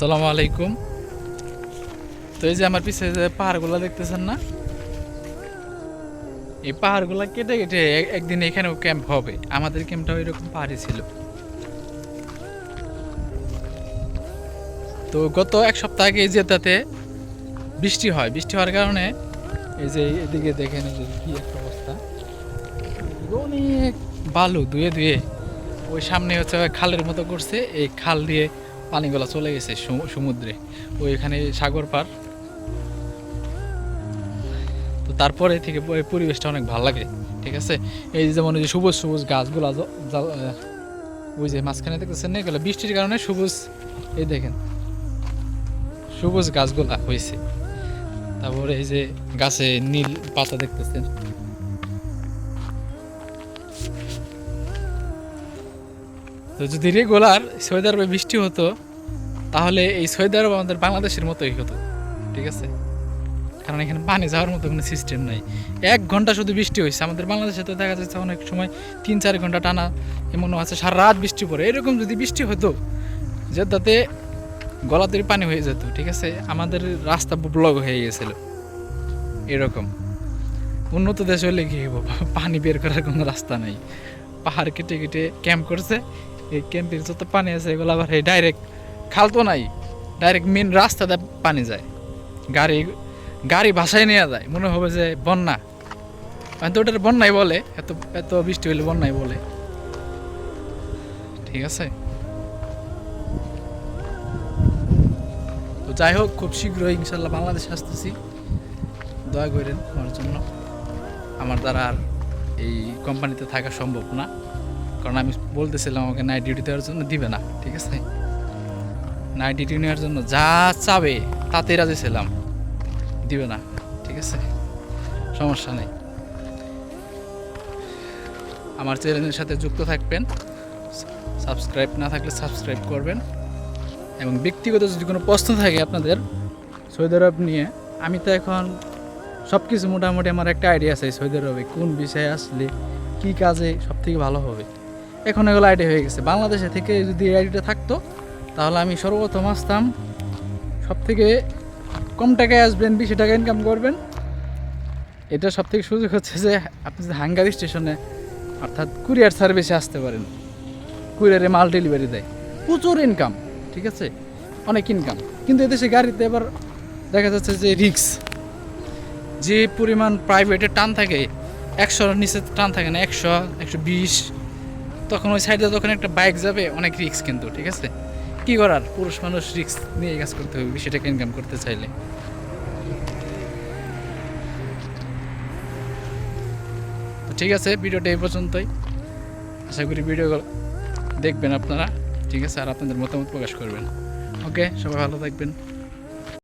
সালামু আলাইকুম। তো এই যে আমার পিছনে যে পাহাড়গুলো দেখতেছেন না? এই পাহাড়গুলো কেটে কেটে একদিন এখানেও ক্যাম্প হবে। আমাদের ক্যাম্পটাও এরকম পাহাড়ি ছিল। তো গত এক সপ্তাহ আগে এই জেতাতে বৃষ্টি হয়। বৃষ্টি হওয়ার কারণে এই যে এদিকে দেখেন এই যে কি একটা অবস্থা। অনেক বালু ধুয়ে ধুয়ে ওই সামনে হচ্ছে খালের মতো করছে। এই খাল দিয়ে পানিগুলো চলে গেছে সমুদ্রে। ওই এখানে সাগর পার। তো তারপরে থেকে পরিবেশটা অনেক ভালো লাগে, ঠিক আছে? এই যে যেমন ওই যে সবুজ সবুজ গাছগুলো ওই যে মাঝখানে দেখতেছেন না এগুলো? বৃষ্টির কারণে সবুজ, এই দেখেন। সবুজ গাছগুলা হয়েছে তারপরে এই যে গাছে নীল পাতা দেখতেছেন। তো যদি রেগুলার সৌদি আরবে বৃষ্টি হতো, তাহলে এই সৌদি আরব আমাদের বাংলাদেশের মতোই হতো, ঠিক আছে? কারণ এখানে পানি যাওয়ার মতো কোনো সিস্টেম নাই। এক ঘণ্টা শুধু বৃষ্টি হয়েছে, আমাদের বাংলাদেশে তো দেখা যাচ্ছে অনেক সময় তিন চার ঘণ্টা টানা, এমনও আছে, সারা রাত বৃষ্টি পড়ে। এরকম যদি বৃষ্টি হতো, যে তাতে গলাতে পানি হয়ে যেত, ঠিক আছে? আমাদের রাস্তা ব্লক হয়ে গেছিল, এরকম। উন্নত দেশ হলে কি পানি বের করার কোনো রাস্তা নাই। পাহাড় কেটে কেটে ক্যাম্প করছে এই ক্যাম্পের যত পানি আছে, এগুলো আবার এই ডাইরেক্ট খাল তো নাই ডাইরেক্ট মেন রাস্তাতে পানি যায়। গাড়ি গাড়ি ভাসায় নেওয়া যায়, মনে হবে যে বন্যা। হয়তো ওটার বন্যাই বলে, এত এত বৃষ্টি হলে বন্যাই বলে। ঠিক আছে? তো যাই হোক, খুব শীঘ্রই ইনশাল্লাহ বাংলাদেশে আসতেছি। দয়া করেন, আমার জন্য। আমার দ্বারা আর এই কোম্পানিতে থাকা সম্ভব না। কারণ আমি বলতেছিলাম আমাকে নাইট ডিউটি দেওয়ার জন্য দিবে না, ঠিক আছে? নাইট ডিউটি নেওয়ার জন্য যা চাবে তাতে রাজি ছিলাম। দিবে না, ঠিক আছে? সমস্যা নেই। আমার চ্যানেলের সাথে যুক্ত থাকবেন সাবস্ক্রাইব না থাকলে সাবস্ক্রাইব করবেন এবং ব্যক্তিগত যদি কোনো প্রশ্ন থাকে আপনাদের সৌদি আরব নিয়ে, আমি তো এখন সব কিছু মোটামুটি আমার একটা আইডিয়া আছে সৌদি আরবে কোন বিষয়ে আসলে কী কাজে সব থেকে ভালো হবে। এখন এগুলো আইডিয়া হয়ে গেছে। বাংলাদেশে থেকে যদি এই আইডিয়াটা থাকতো, তাহলে আমি সর্বপ্রথম আসতাম সব থেকে কম টাকায় আসবেন, বেশি টাকা ইনকাম করবেন। এটা সব থেকে সুযোগ হচ্ছে যে, আপনি যদি হাঙ্গারি স্টেশনে অর্থাৎ কুরিয়ার সার্ভিসে আসতে পারেন কুরিয়ারে মাল ডেলিভারি দেয়। প্রচুর ইনকাম ঠিক আছে? অনেক ইনকাম কিন্তু এদেশে গাড়িতে এবার দেখা যাচ্ছে যে রিক্স যে পরিমাণ প্রাইভেটের টান থাকে, একশোর নিচে টান থাকে না, একশো একশো বিশ তখন ওই সাইডে যখন একটা বাইক যাবে, অনেক রিক্স কিন্তু, ঠিক আছে? কি করার? পুরুষ মানুষ রিক্স নিয়ে কাজ করতে হবে সেটাকে ইনকাম করতে চাইলে। তো ঠিক আছে, ভিডিওটা এই পর্যন্তই। আশা করি ভিডিও দেখবেন আপনারা, ঠিক আছে? আর আপনাদের মতামত প্রকাশ করবেন। ওকে, সবাই ভালো থাকবেন।